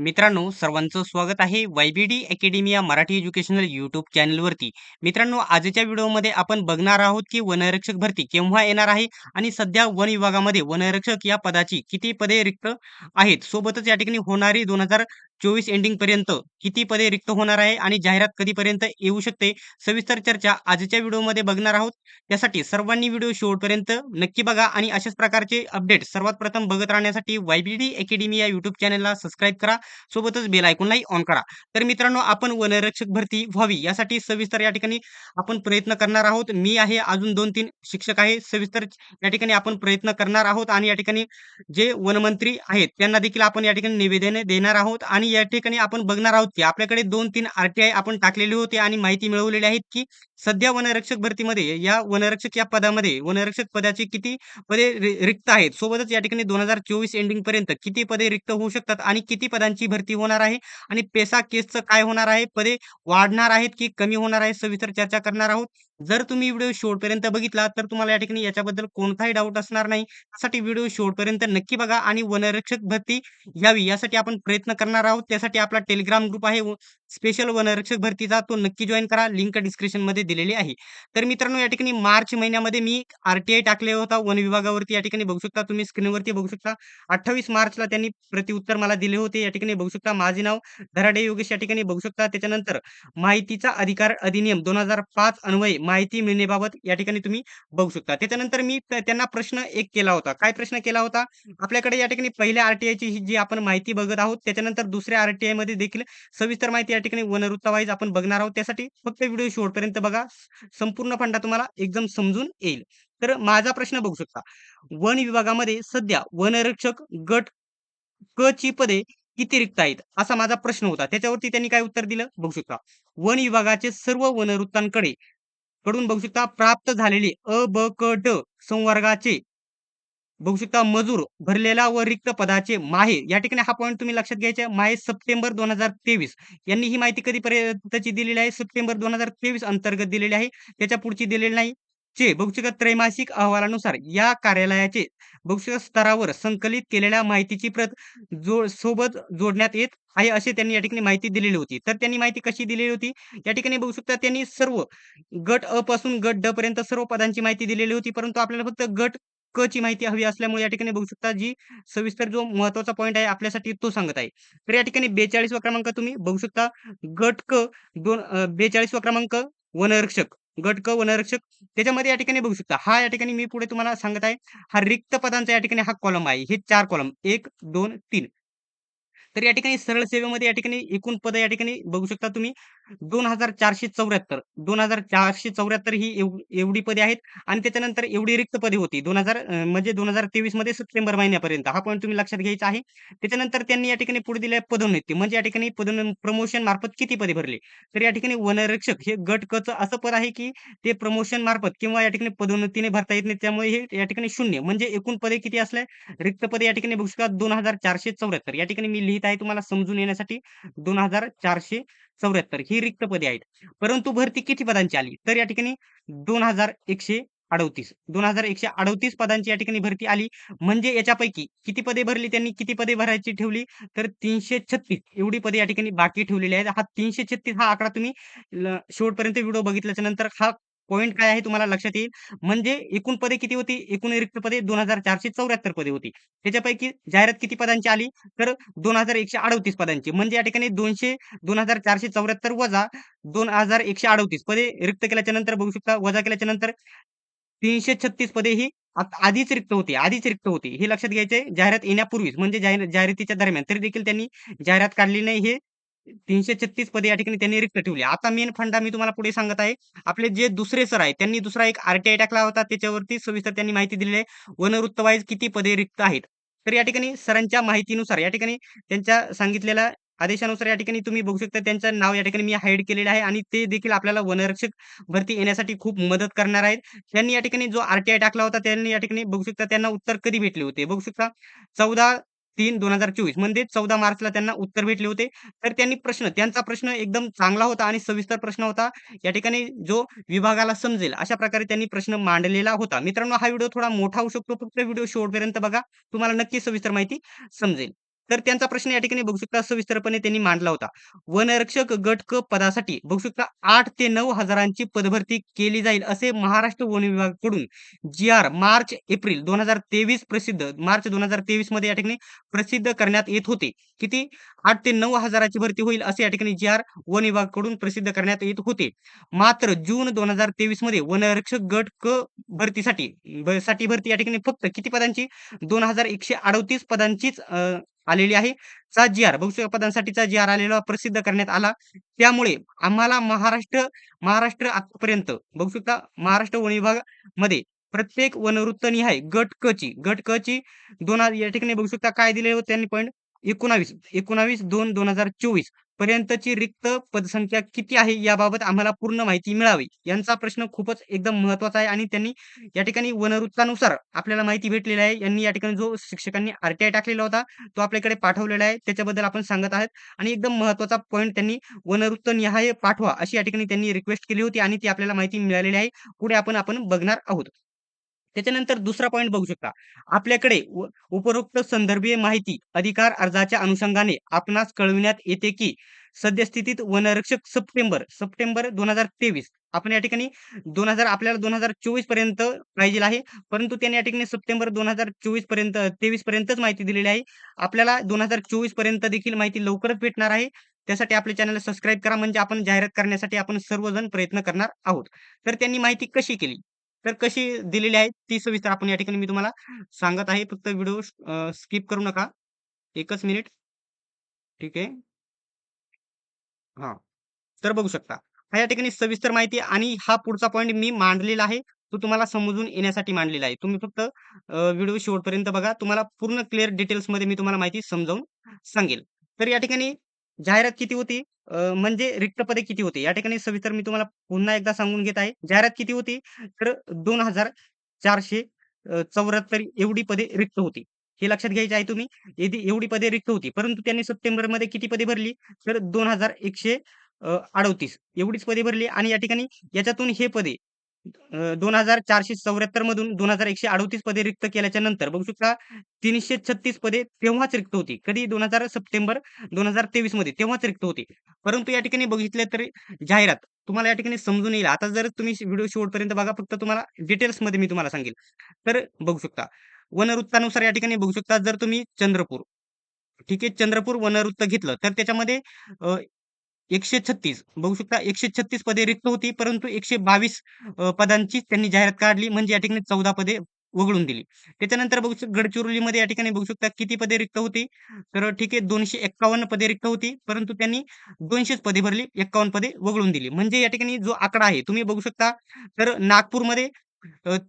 मित्रांनो, सर्वांचं स्वागत आहे वायबीडी अकॅडमी या मराठी एज्युकेशनल यूट्यूब चॅनलवरती. मित्रांनो, आजच्या व्हिडिओमध्ये आपण बघणार आहोत, की वनरक्षक भरती केव्हा येणार आहे आणि सध्या वन विभागामध्ये वनरक्षक या पदाची किती पदे रिक्त आहेत. सोबतच या ठिकाणी होणारी दोन हजार चोवीस एंडिंग पर्यंत किती पदे रिक्त होणार आहे आणि जाहिरात कधीपर्यंत येऊ शकते, सविस्तर चर्चा आजच्या व्हिडिओमध्ये बघणार आहोत. त्यासाठी सर्वांनी व्हिडिओ शेवटपर्यंत नक्की बघा आणि अशाच प्रकारचे अपडेट सर्वात प्रथम बघत राहण्यासाठी वायबीडी अकॅडमी या यूट्यूब चॅनलला सबस्क्राईब करा. सोबतच बेल आयकॉनलाही ऑन करा. तर मित्रांनो, आपण वनरक्षक भरती व्हावी यासाठी सविस्तर या ठिकाणी आपण प्रयत्न करणार आहोत. मी आहे, अजून 2-3 शिक्षक आहे. सविस्तर या ठिकाणी आपण प्रयत्न करणार आहोत आणि या ठिकाणी जे वनमंत्री आहेत, त्यांना देखील आपण या ठिकाणी निवेदने देणार आहोत आणि या ठिकाणी आपण बघणार आहोत, की आपल्याकडे दोन तीन आरटीआय आपण टाकलेले होते आणि माहिती मिळवलेली आहेत, की सध्या वनरक्षक भरतीमध्ये या वनरक्षक या पदामध्ये वनरक्षक पदाची किती पदे रिक्त आहेत. सोबतच या ठिकाणी 2024 एंडिंगपर्यंत किती पदे रिक्त होऊ शकतात आणि किती पदांची भरती होणार आहे आणि पेसा केसचं काय होणार आहे, पदे वाढणार आहेत की कमी होणार आहे, सविस्तर चर्चा करणार आहोत. जर तुम्ही व्हिडिओ शेवटपर्यंत बघितला, तर तुम्हाला या ठिकाणी याच्याबद्दल कोणताही डाऊट असणार नाही. त्यासाठी व्हिडिओ शेवटपर्यंत नक्की बघा आणि वनरक्षक भरती घ्यावी यासाठी आपण प्रयत्न करणार आहोत. त्यासाठी आपला टेलिग्राम ग्रुप आहे स्पेशल वनरक्षक भरतीचा, तो नक्की जॉईन करा. लिंक डिस्क्रिप्शनमध्ये दिलेली आहे. तर मित्रांनो, या ठिकाणी मार्च महिन्यामध्ये मी आरटीआय टाकले होता वन विभागावरती. या ठिकाणी बघू शकता तुम्ही स्क्रीनवरती बघू शकता. 28 मार्चला त्यांनी प्रतिउत्तर मला दिले होते. या ठिकाणी बघू शकता माझे नाव धराडे योगेश या ठिकाणी बघू शकता. त्याच्यानंतर माहितीचा अधिकार अधिनियम 2005 अन्वये माहिती मिळण्याबाबत या ठिकाणी तुम्ही बघू शकता. त्याच्यानंतर मी त्यांना प्रश्न एक केला होता. काय प्रश्न केला होता? आपल्याकडे या ठिकाणी पहिल्या आरटीआयची जी आपण माहिती बघत आहोत, त्याच्यानंतर दुसऱ्या आरटीआयमध्ये देखील सविस्तर माहिती या ठिकाणी वनवृत्तावाईज आपण बघणार आहोत. त्यासाठी फक्त व्हिडिओ शेवटपर्यंत बघा. संपूर्ण फंडा तुम्हाला एकदम समजून येईल. तर माझा प्रश्न बघू शकता. वन विभागामध्ये सध्या वनरक्षक गट क ची पदे किती रिक्त आहेत? असा माझा प्रश्न होता. त्याच्यावरती त्यांनी काय उत्तर दिलं? बघू शकता. वन विभागाचे सर्व वनवृत्तांकडे कडून बघू शकता प्राप्त झालेले अ, ब, क, ड संवर्गाचे बघू शकता मजूर भरलेला व रिक्त पदाचे माहे या ठिकाणी हा पॉईंट तुम्ही लक्षात घ्यायचा माहे सप्टेंबर 2023 यांनी ही माहिती कधीपर्यंतची दिलेली आहे? सप्टेंबर 2023 अंतर्गत दिलेली आहे. त्याच्या पुढची दिलेली नाही. चे बघू शकता त्रैमासिक अहवालानुसार या कार्यालयाचे बघू शकता स्तरावर संकलित केलेल्या माहितीची प्रत जो सोबत जोडण्यात येत आहे, असे त्यांनी या ठिकाणी माहिती दिलेली होती. तर त्यांनी माहिती कशी दिलेली होती? या ठिकाणी बघू शकता त्यांनी सर्व गट अ पासून गट ड पर्यंत सर्व पदांची माहिती दिलेली होती. परंतु आपल्याला फक्त गट क ची माहिती हवी असल्यामुळे या ठिकाणी बघू शकता जी सविस्तर जो महत्त्वाचा पॉईंट आहे आपल्यासाठी तो सांगत आहे. तर या ठिकाणी बेचाळीसवा क्रमांक तुम्ही बघू शकता. गट क दोन बेचाळीसवा क्रमांक वनरक्षक गट क वनरक्षक त्याच्यामध्ये या ठिकाणी बघू शकता. हा या ठिकाणी मी पुढे तुम्हाला सांगत आहे. हा रिक्त पदांचा या ठिकाणी हा कॉलम आहे. हे चार कॉलम 1, 2, 3 तर या ठिकाणी सरळ सेवेमध्ये या ठिकाणी एकूण पद या ठिकाणी बघू शकता तुम्ही 2474 2474 ही एवढी पदे आहेत आणि त्याच्यानंतर एवढी रिक्त पदे होती दोन हजार म्हणजे 2023 मध्ये सप्टेंबर महिन्यापर्यंत. हा पॉईंट तुम्ही लक्षात घ्यायचा आहे. त्याच्यानंतर त्यांनी या ठिकाणी पुढे दिले पदोन्नती म्हणजे या ठिकाणी पदोन्न प्रमोशन मार्फत किती पदे भरली? तर या ठिकाणी वनरक्षक हे गट कच असं पद आहे, की ते प्रमोशन मार्फत किंवा या ठिकाणी पदोन्नतीने भरता येत नाही. त्यामुळे हे या ठिकाणी शून्य म्हणजे एकूण पदे किती असले? रिक्त पदे या ठिकाणी बघू शकता 2474 या ठिकाणी मी लिहित आहे तुम्हाला समजून येण्यासाठी दोन हजार चारशे 2474 ही रिक्त पदे आहेत. परंतु भरती किती पदांची आली? तर या ठिकाणी 2138 2138 पदांची या ठिकाणी भरती आली. म्हणजे याच्यापैकी किती पदे भरली त्यांनी? किती पदे भरायची ठेवली? तर 336 एवढी पदे या ठिकाणी बाकी ठेवलेली आहेत. हा 336 हा आकडा तुम्ही ल शेवटपर्यंत व्हिडिओ बघितल्याच्या नंतर हा पॉईंट काय आहे तुम्हाला लक्षात येईल. म्हणजे एकूण पदे किती होती? एकूण रिक्त पदे 2474 पदे होती. त्याच्यापैकी जाहिरात किती पदांची आली? तर 2138 पदांची. म्हणजे या ठिकाणी 200 2474 वजा 2138 पदे रिक्त केल्याच्यानंतर बघू शकता वजा केल्याच्यानंतर 336 पदे ही आधीच रिक्त होती, आधीच रिक्त होती. हे लक्षात घ्यायचे जाहिरात येण्यापूर्वीच म्हणजे जाहिर जाहिरातीच्या दरम्यान तरी देखील त्यांनी जाहिरात काढली नाही. हे 336 पदे या ठिकाणी त्यांनी रिक्त ठेवली. आता मेन फंडा मी तुम्हाला पुढे सांगत आहे. आपले जे दुसरे सर आहे त्यांनी दुसरा एक आरटीआय टाकला होता. त्याच्यावरती सविस्तर त्यांनी माहिती दिलेली आहे. वनवृत्तवाईज किती पदे रिक्त आहेत. तर या ठिकाणी सरांच्या माहितीनुसार या ठिकाणी त्यांच्या सांगितलेल्या आदेशानुसार या ठिकाणी तुम्ही बघू शकता त्यांचं नाव या ठिकाणी मी हाईड केलेलं आहे आणि ते देखील आपल्याला वनरक्षक भरती येण्यासाठी खूप मदत करणार आहेत. त्यांनी या ठिकाणी जो आरटीआय टाकला होता त्यांनी या ठिकाणी बघू शकता त्यांना उत्तर कधी भेटले होते? बघू शकता चौदा 14/3/2024 म्हणजे 14 मार्चला त्यांना उत्तर भेटले होते. तर त्यांनी प्रश्न त्यांचा प्रश्न एकदम चांगला होता आणि सविस्तर प्रश्न होता. या ठिकाणी जो विभागाला समजेल अशा प्रकारे त्यांनी प्रश्न मांडलेला होता. मित्रांनो हा व्हिडिओ थोडा मोठा होऊ शकतो. फक्त व्हिडिओ शेवटपर्यंत बघा. तुम्हाला नक्की सविस्तर माहिती समजेल. तर त्यांचा प्रश्न या ठिकाणी बघू शकता सविस्तरपणे त्यांनी मांडला होता. वनरक्षक गट क पदासाठी बघू शकता आठ ते नऊ हजारांची पदभरती केली जाईल असे महाराष्ट्र वन विभागाकडून जी-आर मार्च एप्रिल 2023 प्रसिद्ध मार्च 2023 मध्ये या ठिकाणी प्रसिद्ध करण्यात येत होते. किती आठ ते नऊ हजाराची भरती होईल असे या ठिकाणी जी-आर वन विभागाकडून प्रसिद्ध करण्यात येत होते. मात्र जून 2023 मध्ये वनरक्षक गट क भरतीसाठी साठी भरती या ठिकाणी फक्त किती पदांची 2138 पदांचीच आलेली आहे. चा जी-आर बघू पदांसाठीचा जी-आर आलेला प्रसिद्ध करण्यात आला. त्यामुळे आम्हाला महाराष्ट्र महाराष्ट्र आतापर्यंत बघू शकता महाराष्ट्र वन विभागामध्ये प्रत्येक वनवृत्तनिहाय गट क ची गट क ची दोन या ठिकाणी बघू शकता काय दिले होते त्यांनी पॉइंट 19 19/2/2024 पर्यंतची रिक्त पदसंख्या किती आहे याबाबत आम्हाला पूर्ण माहिती मिळावी. यांचा प्रश्न खूपच एकदम महत्त्वाचा आहे आणि त्यांनी या ठिकाणी वनवृत्तानुसार आपल्याला माहिती भेटलेली आहे. यांनी या ठिकाणी जो शिक्षकांनी आरटीआय टाकलेला होता, तो आपल्याकडे पाठवलेला आहे. त्याच्याबद्दल आपण सांगत आहेत आणि एकदम महत्त्वाचा पॉईंट त्यांनी वनवृत्तनिहाय पाठवा अशी या ठिकाणी त्यांनी रिक्वेस्ट केली होती आणि ती आपल्याला माहिती मिळालेली आहे. पुढे आपण आपण बघणार आहोत. त्याच्यानंतर दुसरा पॉईंट बघू शकता. आपल्याकडे उपरोक्त संदर्भीय माहिती अधिकार अर्जाच्या अनुषंगाने आपणास कळविण्यात येते की सद्यस्थितीत वनरक्षक सप्टेंबर सप्टेंबर 2023 आपण या ठिकाणी दोन हजार आपल्याला 2024 पर्यंत पाहिजेल आहे. परंतु त्यांनी या ठिकाणी सप्टेंबर 2024 पर्यंत 23 पर्यंतच माहिती दिलेली आहे. आपल्याला 2024 पर्यंत देखील माहिती लवकरच भेटणार आहे. त्यासाठी आपल्या चॅनलला सबस्क्राईब करा म्हणजे आपण जाहिरात करण्यासाठी आपण सर्वजण प्रयत्न करणार आहोत. तर त्यांनी माहिती कशी केली? तर कशी दिलेली आहे ती सविस्तर आपण या ठिकाणी मी तुम्हाला सांगत आहे. फक्त व्हिडिओ स्किप करू नका. एकच मिनिट. ठीक आहे. हा तर बघू शकता. हा या ठिकाणी सविस्तर माहिती आणि हा पुढचा पॉईंट मी मांडलेला आहे. तो तुम्हाला समजून येण्यासाठी मांडलेला आहे. तुम्ही फक्त व्हिडिओ शेवटपर्यंत बघा. तुम्हाला पूर्ण क्लिअर डिटेल्समध्ये मी तुम्हाला माहिती समजावून सांगेल. तर या ठिकाणी जाहिरात किती होती? म्हणजे रिक्त पदे किती होते या ठिकाणी सविस्तर मी तुम्हाला पुन्हा एकदा सांगून घेत आहे. जाहिरात किती होती? तर दोन हजार चारशे चौऱ्याहत्तर एवढी पदे रिक्त होती. हे लक्षात घ्यायचे आहे तुम्ही. एवढी पदे रिक्त होती. परंतु त्यांनी सप्टेंबरमध्ये किती पदे भरली? तर दोन हजार एकशे अडतीस एवढीच पदे भरली आणि या ठिकाणी याच्यातून हे पदे दोन हजार चारशे चौऱ्याहत्तर मधून 2138 पदे रिक्त केल्याच्यानंतर बघू शकता 336 पदे तेव्हाच रिक्त होती. कधी दोन हजार सप्टेंबर 2023 मध्ये तेव्हाच रिक्त होती. परंतु या ठिकाणी बघितले तर जाहिरात तुम्हाला या ठिकाणी समजून येईल. आता जर तुम्ही व्हिडिओ शेवटपर्यंत बघा फक्त तुम्हाला डिटेल्समध्ये मी तुम्हाला सांगेल. तर बघू शकता. वनवृत्तानुसार या ठिकाणी बघू शकता जर तुम्ही चंद्रपूर ठीक आहे. चंद्रपूर वनवृत्त घेतलं तर त्याच्यामध्ये एकशे छत्तीस बघू शकता 136 पदे रिक्त होती. परंतु एकशे बावीस पदांची त्यांनी जाहिरात काढली. म्हणजे या ठिकाणी 14 पदे वगळून दिली. त्याच्यानंतर बघू शकता गडचिरोलीमध्ये या ठिकाणी बघू शकता किती पदे रिक्त होती? तर ठीक आहे 251 पदे रिक्त होती. परंतु त्यांनी 200च पदे भरली. 51 पदे वगळून दिली. म्हणजे या ठिकाणी जो आकडा आहे तुम्ही बघू शकता. तर नागपूरमध्ये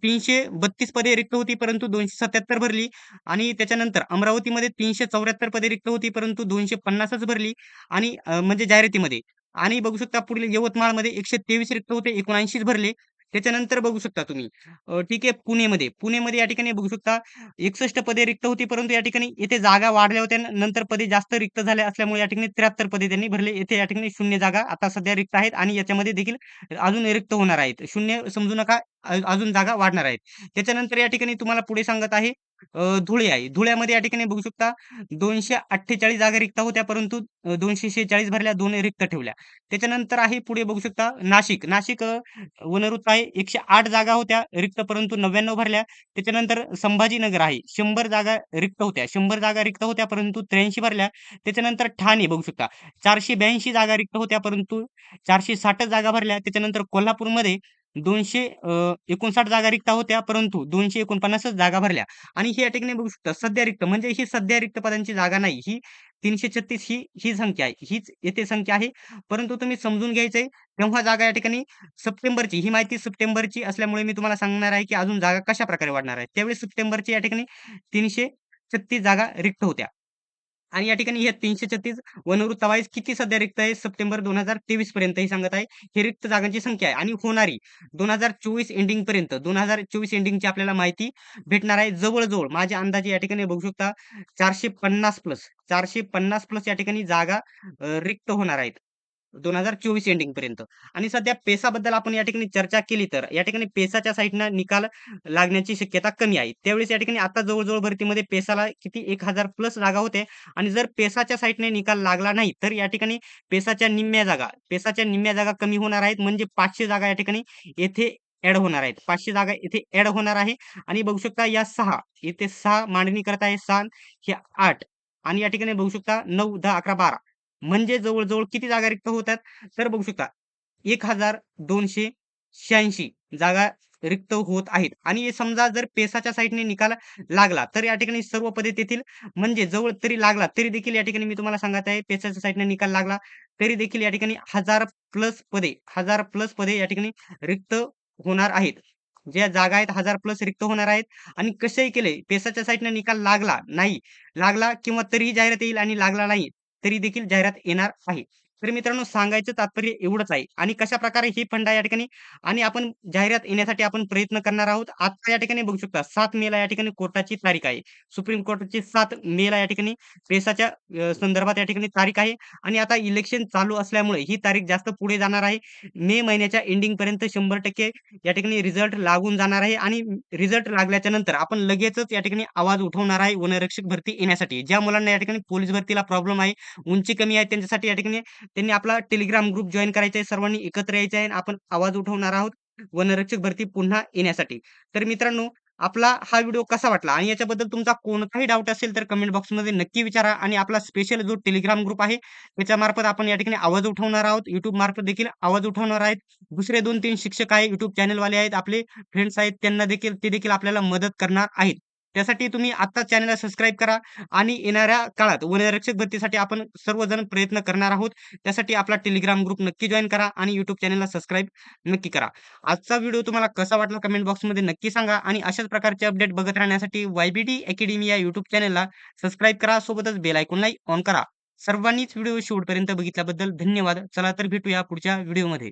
तीनशे बत्तीस पदे रिक्त होती. परंतु 277 भरली आणि त्याच्यानंतर अमरावतीमध्ये 374 पदे रिक्त होती. परंतु 250च भरली आणि म्हणजे जाहिरातीमध्ये आणि बघू शकता पुढील यवतमाळमध्ये 123 रिक्त होते. 79च भरले. त्याच्यानंतर बघू शकता तुम्ही ठीक आहे पुणेमध्ये पुणेमध्ये या ठिकाणी बघू शकता 61 पदे रिक्त होती. परंतु या ठिकाणी येथे जागा वाढल्या होत्या. नंतर पदे जास्त रिक्त झाल्या असल्यामुळे या ठिकाणी 73 पदे त्यांनी भरले. येथे या ठिकाणी शून्य जागा आता सध्या रिक्त आहेत आणि याच्यामध्ये देखील अजून रिक्त होणार आहेत. शून्य समजू नका. अजून जागा वाढणार आहेत. त्याच्यानंतर या ठिकाणी तुम्हाला पुढे सांगत आहे धुळे आहे. धुळ्यामध्ये या ठिकाणी बघू शकता 248 जागा रिक्त होत्या. परंतु दोनशे 246 भरल्या, दोन रिक्त ठेवल्या. त्याच्यानंतर आहे पुढे बघू शकता नाशिक. नाशिक अ, वनवृत्त आहे. 108 जागा होत्या रिक्त परंतु 99 भरल्या. त्याच्यानंतर संभाजीनगर आहे. शंभर जागा रिक्त होत्या. शंभर जागा रिक्त होत्या परंतु 83 भरल्या. त्याच्यानंतर ठाणे बघू शकता 482 जागा रिक्त होत्या परंतु 460 जागा भरल्या. त्याच्यानंतर कोल्हापूरमध्ये दोनशे एकोणसाठ जागा रिक्त होत्या परंतु 249च जागा भरल्या आणि ही या ठिकाणी बघू शकता सध्या रिक्त म्हणजे ही सध्या रिक्त पदांची जागा नाही. ही 336 ही ही संख्या आहे. हीच येथे संख्या आहे. परंतु तुम्ही समजून घ्यायचंय तेव्हा जागा या ठिकाणी सप्टेंबरची ही माहिती सप्टेंबरची असल्यामुळे मी तुम्हाला सांगणार आहे, की अजून जागा कशाप्रकारे वाढणार आहे त्यावेळी सप्टेंबरची या ठिकाणी 336 जागा रिक्त होत्या. आणि या ठिकाणी हे तीनशे छत्तीस वनवृत्तावाईज किती सध्या रिक्त आहे सप्टेंबर 2023 पर्यंत हे सांगत आहे. हे रिक्त जागांची संख्या आहे आणि होणारी 2024 एंडिंग पर्यंत 2024 एंडिंगची आपल्याला माहिती भेटणार आहे. जवळजवळ माझ्या अंदाजे या ठिकाणी बघू शकता 450 प्लस 450 प्लस या ठिकाणी जागा रिक्त होणार आहेत. 2024 एंडिंगपर्यंत आणि सध्या पेसाबद्दल आपण या ठिकाणी चर्चा केली तर या ठिकाणी पेसाच्या साईडनं निकाल लागण्याची शक्यता कमी आहे. त्यावेळेस या ठिकाणी आता जवळजवळ भरतीमध्ये पेसाला किती एक हजार प्लस जागा होते आणि जर पेसाच्या साईडने निकाल लागला नाही, तर या ठिकाणी पेसाच्या निम्म्या जागा पेसाच्या निम्म्या जागा कमी होणार आहेत. म्हणजे पाचशे जागा या ठिकाणी येथे ऍड होणार आहेत. पाचशे जागा इथे ऍड होणार आहे आणि बघू शकता या सहा इथे सहा मांडणी करत आहे सहा हे आठ आणि या ठिकाणी बघू शकता नऊ दहा अकरा बारा म्हणजे जवळजवळ किती जागा रिक्त होतात? तर बघू शकता 1286 जागा रिक्त होत आहेत आणि समजा जर पेसाच्या साईडने निकाल लागला, तर या ठिकाणी सर्व पदे तेथील म्हणजे जवळ तरी लागला, तरी देखील या ठिकाणी मी तुम्हाला सांगत आहे पेसाच्या साईडने निकाल लागला, तरी देखील या ठिकाणी हजार प्लस पदे हजार प्लस पदे या ठिकाणी रिक्त होणार आहेत. ज्या जागा आहेत हजार प्लस रिक्त होणार आहेत आणि कसेही केले पेसाच्या साईडने निकाल लागला, नाही लागला किंवा तरीही जाहिरात येईल आणि लागला नाही, तरी देखील जाहिरात येणार आहे. तर मित्रांनो सांगायचं तात्पर्य एवढंच आहे आणि कशा प्रकारे ही फंड आहे या ठिकाणी आणि आपण जाहिरात येण्यासाठी आपण प्रयत्न करणार आहोत. आता या ठिकाणी बघू शकता सात मेला या ठिकाणी कोर्टाची तारीख आहे. सुप्रीम कोर्टाची सात मेला या ठिकाणी पेसाच्या संदर्भात या ठिकाणी तारीख आहे आणि आता इलेक्शन चालू असल्यामुळे ही तारीख जास्त पुढे जाणार आहे. मे महिन्याच्या एंडिंगपर्यंत 100% या ठिकाणी रिझल्ट लागून जाणार आहे आणि रिझल्ट लागल्याच्या नंतर आपण लगेचच या ठिकाणी आवाज उठवणार आहे वनरक्षक भरती येण्यासाठी. ज्या मुलांना या ठिकाणी पोलीस भरतीला प्रॉब्लेम आहे, उंची कमी आहे त्यांच्यासाठी या ठिकाणी त्यांनी आपला टेलिग्राम ग्रुप जॉईन करायचा आहे. सर्वांनी एकत्र यायचं आहे आणि आपण आवाज उठवणार आहोत वनरक्षक भरती पुन्हा येण्यासाठी. तर मित्रांनो आपला हा व्हिडिओ कसा वाटला आणि याच्याबद्दल तुमचा कोणताही डाउट असेल तर कमेंट बॉक्समध्ये नक्की विचारा आणि आपला स्पेशल जो टेलिग्राम ग्रुप आहे त्याच्यामार्फत आपण या ठिकाणी आवाज उठवणार आहोत. युट्यूब मार्फत देखील आवाज उठवणार आहेत. दुसरे 2-3 शिक्षक आहेत, युट्यूब चॅनलवाले आहेत, आपले फ्रेंड्स आहेत त्यांना देखील ते देखील आपल्याला मदत करणार आहेत. त्यासाठी तुम्ही आत्ताच चॅनलला सबस्क्राईब करा आणि येणाऱ्या काळात वनरक्षक भरतीसाठी आपण सर्वजण प्रयत्न करणार आहोत. त्यासाठी आपला टेलिग्राम ग्रुप नक्की जॉईन करा आणि युट्यूब चॅनलला सबस्क्राईब नक्की करा. आजचा व्हिडिओ तुम्हाला कसा वाटला कमेंट बॉक्समध्ये नक्की सांगा आणि अशाच प्रकारचे अपडेट बघत राहण्यासाठी वायबीटी अकॅडमी या युट्यूब चॅनलला सबस्क्राईब करा. सोबतच बेल आयकॉनलाही ऑन करा. सर्वांनीच व्हिडिओ शेवटपर्यंत बघितल्याबद्दल धन्यवाद. चला तर भेटूया पुढच्या व्हिडिओमध्ये.